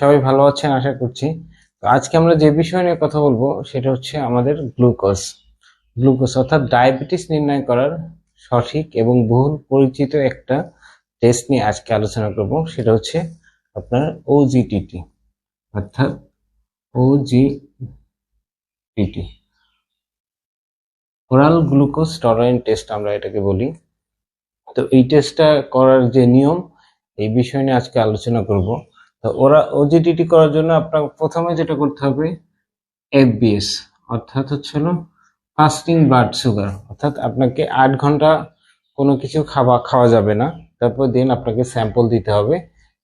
সবাই ভালো আছেন, আশা করছি। তো আজকে আমরা যে বিষয় নিয়ে কথা বলব, সেটা হচ্ছে আমাদের গ্লুকোজ। গ্লুকোজ অর্থাৎ ডায়াবেটিস নির্ণয় করার সঠিক এবং বহুল পরিচিত একটা টেস্ট নিয়ে আজকে আলোচনা করব, সেটা হচ্ছে আপনার ওজিটিটি অর্থাৎ OGTT oral glucose tolerant test আমরা এটাকে বলি। তো এই টেস্টটা করার যে নিয়ম, এই বিষয় নিয়ে আজকে আলোচনা করব। তো ওরা ওজিটিটি করার জন্য আপনার প্রথমে যেটা করতে হবে এফবিএস অর্থাৎ হচ্ছে হলো ফাস্টিং ব্লাড সুগার অর্থাৎ আপনাকে আট ঘণ্টা কোনো কিছু খাওয়া খাওয়া যাবে না। তারপর দিন আপনাকে স্যাম্পল দিতে হবে,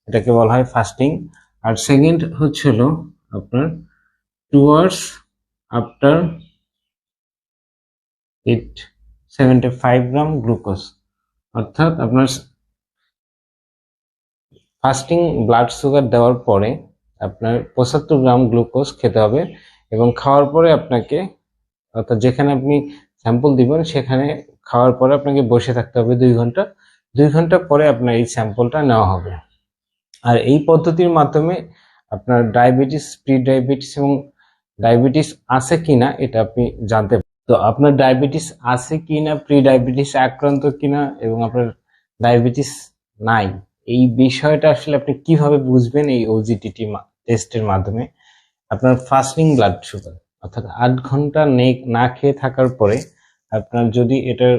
এটাকে বলা হয় ফাস্টিং আর সেকেন্ড হচ্ছে হলো আপনার two hours after eat seventy five gram glucose অর্থাৎ আপনার ফাস্টিং ব্লাড সুগার দেওয়ার পরে আপনার পঁচাত্তর গ্রাম গ্লুকোজ খেতে হবে এবং খাওয়ার পরে আপনাকে, অর্থাৎ যেখানে আপনি স্যাম্পল দিবেন সেখানে খাওয়ার পরে আপনাকে বসে থাকতে হবে দুই ঘণ্টা। দুই ঘণ্টা পরে আপনার এই স্যাম্পলটা নেওয়া হবে। আর এই পদ্ধতির মাধ্যমে আপনার ডায়াবেটিস প্রি ডায়াবেটিস এবং ডায়াবেটিস আছে কিনা এটা আপনি জানতে তো আপনার ডায়াবেটিস আছে কিনা প্রি ডায়াবেটিস আক্রান্ত কিনা এবং আপনার ডায়াবেটিস নাই এই বিষয়টা আসলে আপনি কীভাবে বুঝবেন এই ওজিটিটি টেস্টের মাধ্যমে? আপনার ফাস্টিং ব্লাড সুগার অর্থাৎ আট ঘণ্টা নে- না খেয়ে থাকার পরে আপনার যদি এটার,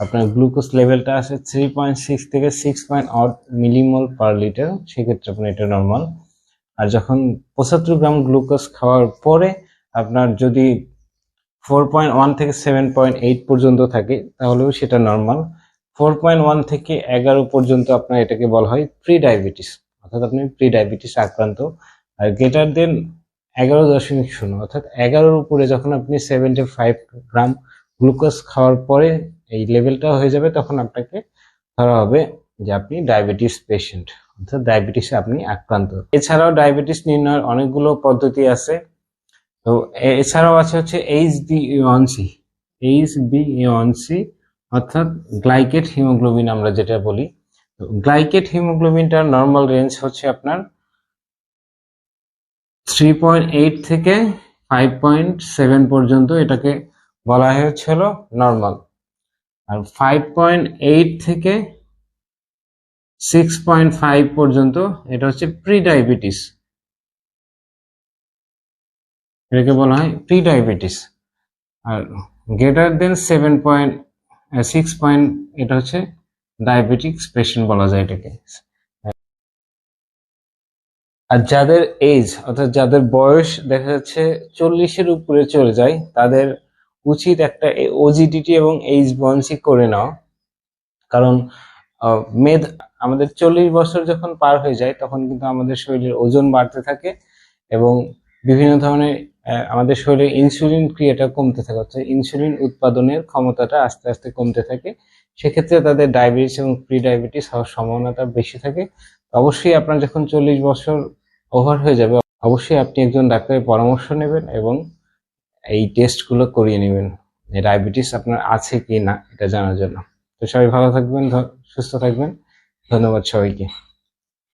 আপনার গ্লুকোজ লেভেলটা আছে থ্রি পয়েন্ট সিক্স থেকে সিক্স পয়েন্ট আট মিলিমল পার লিটার সেক্ষেত্রে আপনার এটা নর্মাল আর যখন পঁচাত্তর গ্রাম গ্লুকোজ খাওয়ার পরে আপনার যদি ফোর পয়েন্ট ওয়ান থেকে সেভেন পয়েন্ট এইট পর্যন্ত থাকে, তাহলেও সেটা নর্মাল ফোর পয়েন্ট ওয়ান থেকে এগারো পর্যন্ত আপনার এটাকে বলা হয় প্রি ডায়াবেটিস অর্থাৎ আপনি প্রি ডায়াবেটিস আক্রান্ত। আর গ্রেটার দেন এগারো দশমিক শূন্য, অর্থাৎ এগারোর উপরে যখন আপনি সেভেন্টি ফাইভ গ্রাম গ্লুকোজ খাওয়ার পরে এই লেভেলটা হয়ে যাবে, তখন আপনাকে ধরা হবে যে আপনি ডায়াবেটিস পেশেন্ট অর্থাৎ ডায়াবেটিসে আপনি আক্রান্ত। এছাড়াও ডায়াবেটিস নির্ণয়ের অনেকগুলো পদ্ধতি আছে। তো এছাড়াও আছে হচ্ছে H B C H B C অর্থাৎ গ্লাইকেট হিমোগ্লোবিন আমরা যেটা বলি গ্লাইকেট হিমোগ্লোবিনটার নর্মাল রেঞ্জ হচ্ছে আপনার থ্রি পয়েন্ট এইট থেকে ফাইভ পয়েন্ট সেভেন পর্যন্ত এটাকে বলা হয়েছিল নর্মাল আর ফাইভ পয়েন্ট এইট থেকে সিক্স পয়েন্ট ফাইভ পর্যন্ত এটা হচ্ছে প্রি ডায়াবেটিস এটাকে বলা হয় প্রি ডায়াবেটিস আর greater than seven point six point এটা হচ্ছে ডায়াবেটিক্স পেশেন্ট বলা যায় এটাকে। আর যাদের এজ অর্থাৎ যাদের বয়স দেখা যাচ্ছে চল্লিশের উপরে চলে যায়, তাদের উচিত একটা ওজিডিটি এবং এইচ বনসি করে নেওয়া কারণ মেদ আমাদের চল্লিশ বছর যখন পার হয়ে যায়, তখন কিন্তু আমাদের শরীরের ওজন বাড়তে থাকে এবং বিভিন্ন ধরনের আমাদের শরীরে ইনসুলিন ক্রিয়াটা কমতে থাকে, অর্থাৎ ইনসুলিন উৎপাদনের ক্ষমতাটা আস্তে আস্তে কমতে থাকে। সেক্ষেত্রে তাদের ডায়াবেটিস এবং প্রি ডায়াবেটিস হওয়ার সম্ভাবনাটা বেশি থাকে। অবশ্যই আপনার যখন চল্লিশ বছর ওভার হয়ে যাবে, অবশ্যই আপনি একজন ডাক্তারের পরামর্শ নেবেন এবং এই টেস্টগুলো করিয়ে নেবেন ডায়াবেটিস আপনার আছে কি না এটা জানার জন্য। তো সবাই ভালো থাকবেন সুস্থ থাকবেন। ধন্যবাদ সবাইকে।